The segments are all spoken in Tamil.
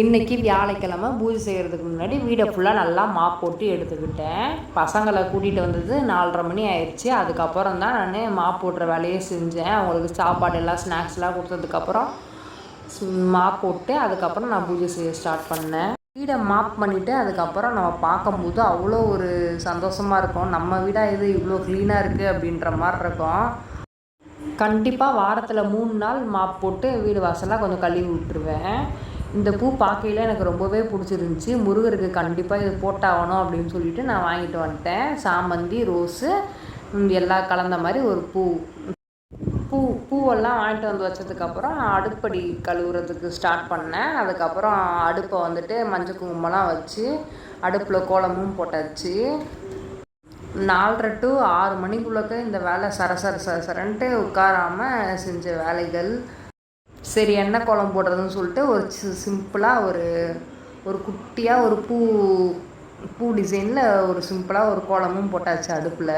இன்றைக்கி வியாழக்கிழமை பூஜை செய்கிறதுக்கு முன்னாடி வீடை ஃபுல்லாக நல்லா மாப் போட்டு எடுத்துக்கிட்டேன். பசங்களை கூட்டிகிட்டு வந்தது நாலரை மணி ஆயிடுச்சு அதுக்கப்புறம் தான் நான் மாப் போடுற வேலையை செஞ்சேன். அவங்களுக்கு சாப்பாடு எல்லாம் ஸ்நாக்ஸ்லாம் கொடுத்ததுக்கப்புறம் மாப் போட்டு அதுக்கப்புறம் நான் பூஜை செய்ய ஸ்டார்ட் பண்ணேன். வீடை மாப் பண்ணிவிட்டு அதுக்கப்புறம் நம்ம பார்க்கும்போது அவ்வளோ ஒரு சந்தோஷமாக இருக்கும். நம்ம வீடாக இது இவ்வளோ க்ளீனாக இருக்குது அப்படின்ற மாதிரி இருக்கும். கண்டிப்பாக வாரத்தில் மூணு நாள் மாப் போட்டு வீடு வாசலாக கொஞ்சம் கழுவி விட்டுருவேன். இந்த பூ பார்க்கையில் எனக்கு ரொம்பவே பிடிச்சிருந்துச்சி. முருகருக்கு கண்டிப்பாக இது போட்டாகணும் அப்படின்னு சொல்லிட்டு நான் வாங்கிட்டு வந்துட்டேன். சாமந்தி ரோஸு எல்லாம் கலந்த மாதிரி ஒரு பூ. பூ பூவெல்லாம் வாங்கிட்டு வந்து வச்சதுக்கப்புறம் அடுப்படி கழுவுறதுக்கு ஸ்டார்ட் பண்ணேன். அதுக்கப்புறம் அடுப்பை வந்துட்டு மஞ்சள் குங்குமம்லாம் வச்சு அடுப்பில் கோலமும் போட்டாச்சு. நாலரை டு ஆறு மணிக்குள்ளக்க இந்த வேலை சரசர சரசரன்ட்டு உட்காராமல் செஞ்ச வேலைகள் சரி என்ன குழம்பு போடுறதுன்னு சொல்லிட்டு ஒரு சிம்பிளாக ஒரு ஒரு குட்டியாக ஒரு பூ பூ டிசைனில் ஒரு சிம்பிளாக ஒரு கோலமும் போட்டாச்சு அடுப்பில்.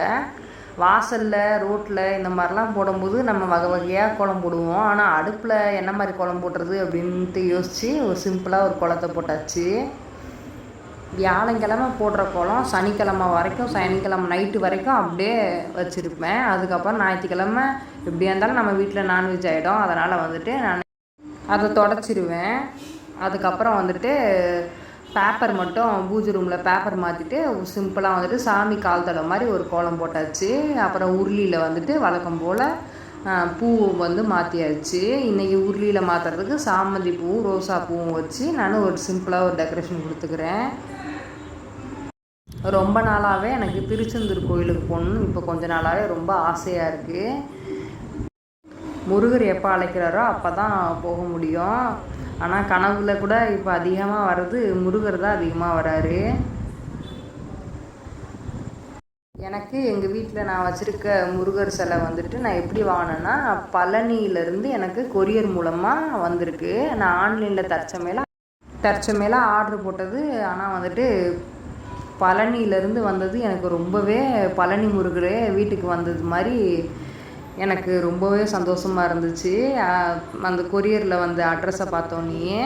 வாசலில் ரோட்டில் இந்த மாதிரிலாம் போடும்போது நம்ம வகை வகையாக கோலம் போடுவோம். ஆனால் அடுப்பில் என்ன மாதிரி கோலம் போடுறது அப்படின்ட்டு யோசித்து ஒரு சிம்பிளாக ஒரு குளத்தை போட்டாச்சு. வியாழக்கிழமை போடுற கோலம் சனிக்கிழமை வரைக்கும் சனிக்கிழமை நைட்டு வரைக்கும் அப்படியே வச்சுருப்பேன். அதுக்கப்புறம் ஞாயிற்றுக்கிழமை எப்படியா இருந்தாலும் நம்ம வீட்டில் நான்வெஜ் ஆகிடும் அதனால் வந்துட்டு நான் அதை தொடச்சிருவேன். அதுக்கப்புறம் வந்துட்டு பேப்பர் மட்டும் பூஜை ரூமில் பேப்பர் மாற்றிட்டு சிம்பிளாக வந்துட்டு சாமி கால் தலை மாதிரி ஒரு கோலம் போட்டாச்சு. அப்புறம் உருளியில் வந்துட்டு வழக்கம் போல் பூ வந்து மாற்றியாச்சு இன்றைக்கி உருளியில் மாற்றுறதுக்கு சாமந்தி பூவும் ரோசா பூவும் வச்சு நான் ஒரு சிம்பிளாக ஒரு டெக்கரேஷன் கொடுத்துக்கிறேன். ரொம்ப நாளாகவே எனக்கு திருச்செந்தூர் கோயிலுக்கு போகணுன்னு இப்போ கொஞ்ச நாளாகவே ரொம்ப ஆசையாக இருக்குது முருகர் எப்போ அழைக்கிறாரோ அப்போ தான் போக முடியும். ஆனால் கனவுல கூட இப்போ அதிகமாக வர்றது முருகர் தான் அதிகமாக வராரு. எனக்கு எங்கள் வீட்டில் நான் வச்சுருக்க முருகர் சிலை வந்துட்டு நான் எப்படி வாங்கினேன்னா பழனியிலேருந்து எனக்கு கொரியர் மூலமாக வந்திருக்கு. நான் ஆன்லைனில் தற்சமையில் தற்சமையில் ஆர்டர் போட்டது. ஆனால் வந்துட்டு பழனியிலேருந்து வந்தது எனக்கு ரொம்பவே பழனி முருகரே வீட்டுக்கு வந்தது மாதிரி எனக்கு ரொம்பவே சந்தோஷமாக இருந்துச்சு. அந்த கொரியரில் வந்து அட்ரஸை பார்த்தோன்னே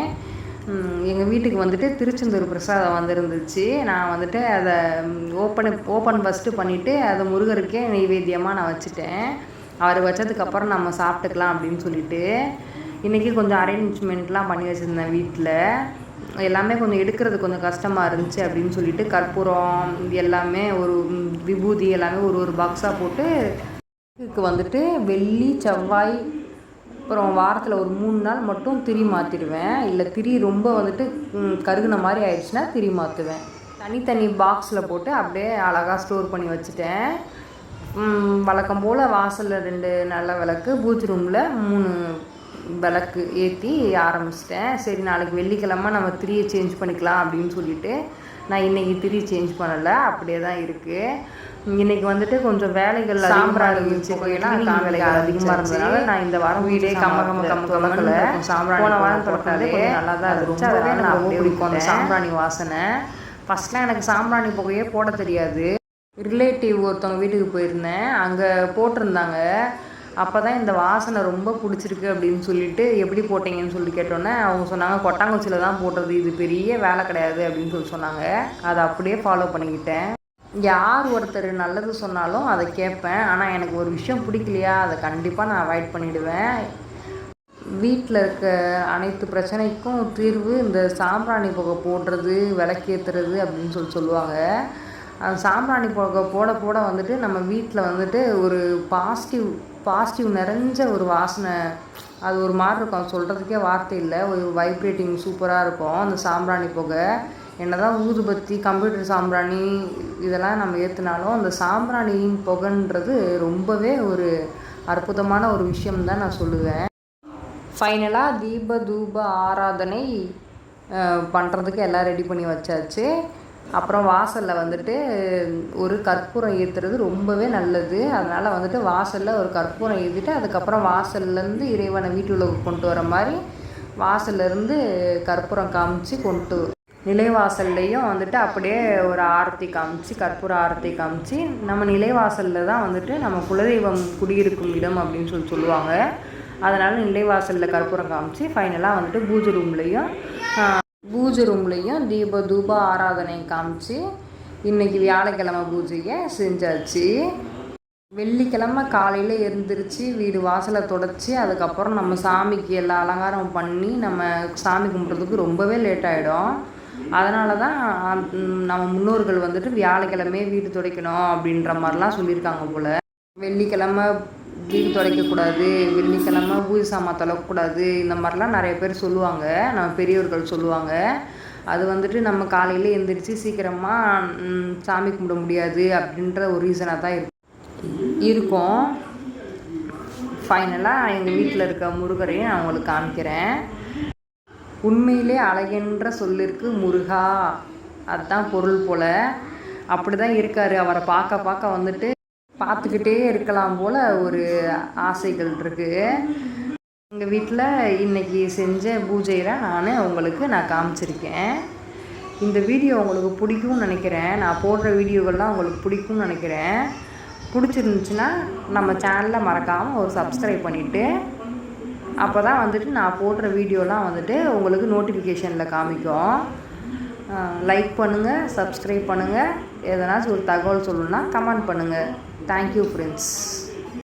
எங்கள் வீட்டுக்கு வந்துட்டு திருச்செந்தூர் பிரசாதம் வந்துருந்துச்சு. நான் வந்துட்டு அதை ஓப்பன் ஓப்பன் ஃபஸ்ட்டு பண்ணிவிட்டு அதை முருகருக்கே நைவேத்தியமாக நான் வச்சுட்டேன். அவர் வச்சதுக்கப்புறம் நம்ம சாப்பிட்டுக்கலாம் அப்படின்னு சொல்லிட்டு இன்றைக்கி கொஞ்சம் அரேஞ்ச்மெண்ட்லாம் பண்ணி வச்சுருந்தேன் வீட்டில் எல்லாமே கொஞ்சம் எடுக்கிறது கொஞ்சம் கஷ்டமாக இருந்துச்சு அப்படின்னு சொல்லிட்டு கற்பூரம் எல்லாமே ஒரு விபூதி எல்லாமே ஒரு ஒரு பாக்ஸாக போட்டு இதுக்கு வந்துட்டு வெள்ளி செவ்வாய் அப்புறம் வாரத்தில் ஒரு மூணு நாள் மட்டும் திரி மாற்றிடுவேன் இல்லை திரி ரொம்ப வந்துட்டு கருகுன மாதிரி ஆயிடுச்சுன்னா திரி மாற்றுவேன் தனித்தனி பாக்ஸில் போட்டு அப்படியே அழகாக ஸ்டோர் பண்ணி வச்சுட்டேன். வழக்கம் போல் வாசலில் ரெண்டு நல்ல விளக்கு பூஜ் ரூமில் மூணு விளக்கு ஏற்றி ஆரம்பிச்சிட்டேன். சரி நாளைக்கு வெள்ளிக்கிழமை நம்ம திரியை சேஞ்ச் பண்ணிக்கலாம் அப்படின்னு சொல்லிட்டு நான் இன்றைக்கி திரி சேஞ்ச் பண்ணலை. அப்படியே தான் இருக்குது இன்னைக்கு வந்துட்டு கொஞ்சம் வேலைகள் சாம்பிராணி இருந்துச்சு. கோயிலாம் வேலைகள் அதிகமாக இருந்ததுனால நான் இந்த வாரம் வீடே கம்ம கம்ம கம்ம கம்மக்கல சாம்பிராணி போன வாரம் தொடக்கினாலே நல்லா தான் இருந்துச்சு. அதனால நான் பிடிக்கும். அந்த சாம்பிராணி வாசனை. ஃபஸ்ட்லாம் எனக்கு சாம்பிராணி புகையே போட தெரியாது. ரிலேட்டிவ் ஒருத்தவங்க வீட்டுக்கு போயிருந்தேன். அங்கே போட்டிருந்தாங்க. அப்போ தான் இந்த வாசனை ரொம்ப பிடிச்சிருக்கு அப்படின்னு சொல்லிட்டு எப்படி போட்டிங்கன்னு சொல்லி கேட்டோன்னே அவங்க சொன்னாங்க கொட்டாங்குச்சியில் தான் போடுறது. இது பெரிய வேலை கிடையாது. அப்படின்னு சொல்லி சொன்னாங்க. அதை அப்படியே ஃபாலோ பண்ணிக்கிட்டேன். யார் ஒருத்தர் நல்லது சொன்னாலும் அதை கேட்பேன். ஆனால் எனக்கு ஒரு விஷயம் பிடிக்கலையா? அதை கண்டிப்பாக நான் அவாய்ட் பண்ணிவிடுவேன் வீட்டில் இருக்க அனைத்து பிரச்சனைக்கும் தீர்வு இந்த சாம்பிராணி புகை போடுறது விளக்கேற்றுறது அப்படின்னு சொல்லி சொல்லுவாங்க. அந்த சாம்பிராணி புகை போட போட வந்துட்டு நம்ம வீட்டில் வந்துட்டு ஒரு பாசிட்டிவ் பாசிட்டிவ் நிறைஞ்ச ஒரு வாசனை அது ஒரு மாதிரி இருக்கும். சொல்கிறதுக்கே வார்த்தை இல்லை. ஒரு வைப்ரேட்டிங் சூப்பராக இருக்கும் அந்த சாம்பிராணி புகை. என்ன தான் ஊதுபத்தி கம்ப்யூட்டர் சாம்பிராணி இதெல்லாம் நம்ம ஏற்றுனாலும் அந்த சாம்பிராணியின் புகைன்றது ரொம்பவே ஒரு அற்புதமான ஒரு விஷயம் தான் நான் சொல்லுவேன். ஃபைனலாக தீப தூப ஆராதனை பண்ணுறதுக்கு எல்லாம் ரெடி பண்ணி வச்சாச்சு. அப்புறம் வாசலில் வந்துட்டு ஒரு கற்பூரம் ஏற்றுறது ரொம்பவே நல்லது. அதனால் வந்துட்டு வாசலில் ஒரு கற்பூரம் ஏற்றிட்டு அதுக்கப்புறம் வாசல்லேருந்து இறைவனை வீட்டுள்ள கொண்டு வர மாதிரி வாசல்லேருந்து கற்பூரம் காமிச்சு கொண்டு நிலைவாசல்லையும் வந்துட்டு அப்படியே ஒரு ஆரத்தி காமிச்சு கற்பூர ஆரத்தி காமிச்சு நம்ம நிலைவாசலில் தான் வந்துட்டு நம்ம குலதெய்வம் குடியிருக்கும் இடம் அப்படின்னு சொல்லி சொல்லுவாங்க. அதனால் நிலைவாசலில் கற்பூரம் காமிச்சு ஃபைனலாக வந்துட்டு பூஜை ரூம்லேயும் பூஜை ரூம்லேயும் தீப தூப ஆராதனை காமிச்சு இன்னைக்கு வியாழக்கிழமை பூஜையை செஞ்சாச்சு. வெள்ளிக்கிழமை காலையில் எழுந்திரிச்சு வீடு வாசலை தொடச்சி அதுக்கப்புறம் நம்ம சாமிக்கு எல்லா அலங்காரம் பண்ணி நம்ம சாமி கும்பிட்றதுக்கு ரொம்பவே லேட் ஆகிடும் அதனால தான் நம்ம முன்னோர்கள் வந்துட்டு வியாழக்கிழமையே வீடு துடைக்கணும் அப்படின்ற மாதிரிலாம் சொல்லியிருக்காங்க போல். வெள்ளிக்கிழமை வீடு துடைக்கக்கூடாது வெள்ளிக்கிழமை பூஜை சாமான் தொலைக்கக்கூடாது இந்த மாதிரிலாம் நிறைய பேர் சொல்லுவாங்க. நம்ம பெரியவர்கள் சொல்லுவாங்க. அது வந்துட்டு நம்ம காலையில் எந்திரிச்சு சீக்கிரமாக சாமி கும்பிட முடியாது அப்படின்ற ஒரு ரீசனாக தான் இருக்கும். இருக்கும் ஃபைனலாக எங்கள் வீட்டில் இருக்க முருகரையும் நான் உங்களுக்கு காமிக்கிறேன். உண்மையிலே அழகென்ற சொல்லிற்கு முருகா. அதுதான் பொருள் போல். அப்படி தான் இருக்கார். அவரை பார்க்க பார்க்க வந்துட்டு பார்த்துக்கிட்டே இருக்கலாம் போல் ஒரு ஆசைகள் இருக்குது எங்கள் வீட்டில் இன்னைக்கு செஞ்ச பூஜையில் நான் உங்களுக்கு நான் காமிச்சிருக்கேன். இந்த வீடியோ உங்களுக்கு பிடிக்கும்னு நினைக்கிறேன். நான் போடுற வீடியோகள்லாம் உங்களுக்கு பிடிக்கும்னு நினைக்கிறேன். பிடிச்சிருந்துச்சுன்னா நம்ம சேனலை மறக்காமல் ஒரு சப்ஸ்கிரைப் பண்ணிவிட்டு அப்போ தான் வந்துட்டு நான் போடுற வீடியோலாம் வந்துட்டு உங்களுக்கு நோட்டிஃபிகேஷனில் காமிக்கும். லைக் பண்ணுங்கள் சப்ஸ்கிரைப் பண்ணுங்கள் எதனாச்சும் ஒரு தகவல் சொல்லணுன்னா கமெண்ட் பண்ணுங்கள் தேங்க்யூ ஃப்ரெண்ட்ஸ்